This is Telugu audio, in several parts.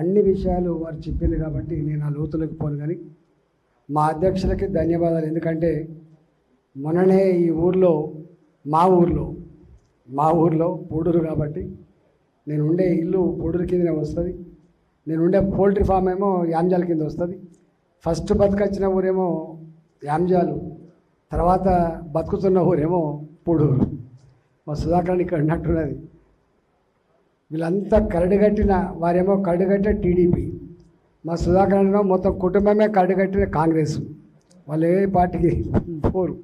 అన్ని విషయాలు వారు చెప్పింది కాబట్టి నేను ఆ లోతులోకి పోను కానీ మా అధ్యక్షులకి ధన్యవాదాలు. ఎందుకంటే మొన్ననే ఈ ఊర్లో మా ఊర్లో మా ఊర్లో పూడూరు కాబట్టి నేను ఉండే ఇల్లు పూడూరు కిందనే వస్తుంది. నేను ఉండే పోల్ట్రీ ఫామ్ ఏమో యాంజాల కింద వస్తుంది. ఫస్ట్ బతుకొచ్చిన ఊరేమో యామ్జాలు తర్వాత బతుకుతున్న ఊరేమో పూడూరు. మా సుధాకర్ ఇక్కడ ఉన్నట్టున్నది. వీళ్ళంతా కరడుగట్టిన వారేమో కరడుగట్టిన టీడీపీ. మా సుధాకర్ మొత్తం కుటుంబమే కరడుగట్టిన కాంగ్రెస్. వాళ్ళు ఏ పార్టీకి పోరు.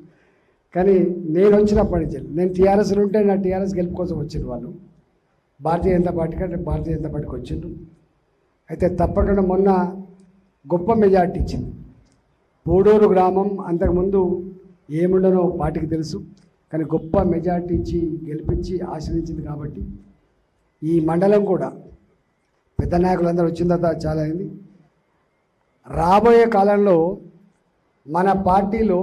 కానీ నేను వచ్చినప్పటి నుంచి నేను టీఆర్ఎస్లో ఉంటే నా టీఆర్ఎస్ గెలుపు కోసం వచ్చిండు వాళ్ళు. భారతీయ జనతా పార్టీ కంటే భారతీయ జనతా పార్టీకి వచ్చిండు అయితే తప్పకుండా మొన్న గొప్ప మెజార్టీ ఇచ్చింది. పూడూరు గ్రామం అంతకుముందు ఏముండనో పార్టీకి తెలుసు. కానీ గొప్ప మెజార్టీ ఇచ్చి గెలిపించి ఆశ్రయించింది కాబట్టి ఈ మండలం కూడా పెద్ద నాయకులందరూ వచ్చిన తర్వాత చాలా అయింది. రాబోయే కాలంలో మన పార్టీలో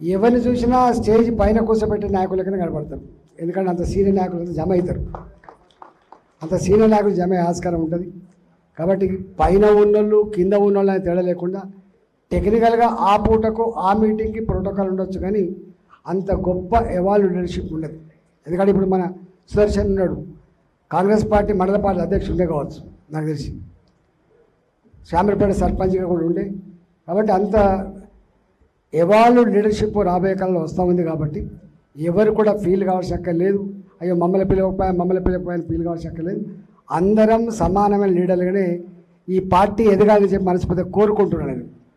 ఎవరిని చూసినా స్టేజ్ పైన కూర్చోబెట్టే నాయకులకనే కనబడతారు. ఎందుకంటే అంత సీనియర్ నాయకులు జమ అవుతారు. అంత సీనియర్ నాయకులు జమ ఆస్కారం ఉంటుంది. కాబట్టి పైన ఉన్నోళ్ళు కింద ఉన్నోళ్ళు అని తేడా లేకుండా టెక్నికల్గా ఆ పూటకు ఆ మీటింగ్కి ప్రోటోకాల్ ఉండొచ్చు కానీ అంత గొప్ప ఎవాల్వ్ లీడర్షిప్ ఉండదు. ఎందుకంటే ఇప్పుడు మన సుదర్శన్ ఉన్నాడు. కాంగ్రెస్ పార్టీ మండల పార్టీ అధ్యక్షుడు ఉండే కావచ్చు నాకు తెలిసి. శామరపేట సర్పంచ్గా కూడా ఉండే. కాబట్టి అంత ఎవాళ్ళు లీడర్షిప్ రాబోయే కాలంలో వస్తూ ఉంది కాబట్టి ఎవరు కూడా ఫీల్ కావాల్సిన అక్కర్ లేదు. అయ్యో మమ్మల్ని పిలవకపోయా మమ్మల్ని పిలవకపోయా ఫీల్ కావాల్సిన అక్కర్ లేదు. అందరం సమానమైన లీడర్లుగానే ఈ పార్టీ ఎదగాలని చెప్పి మనస్ఫూర్తిగా కోరుకుంటున్నాను నేను.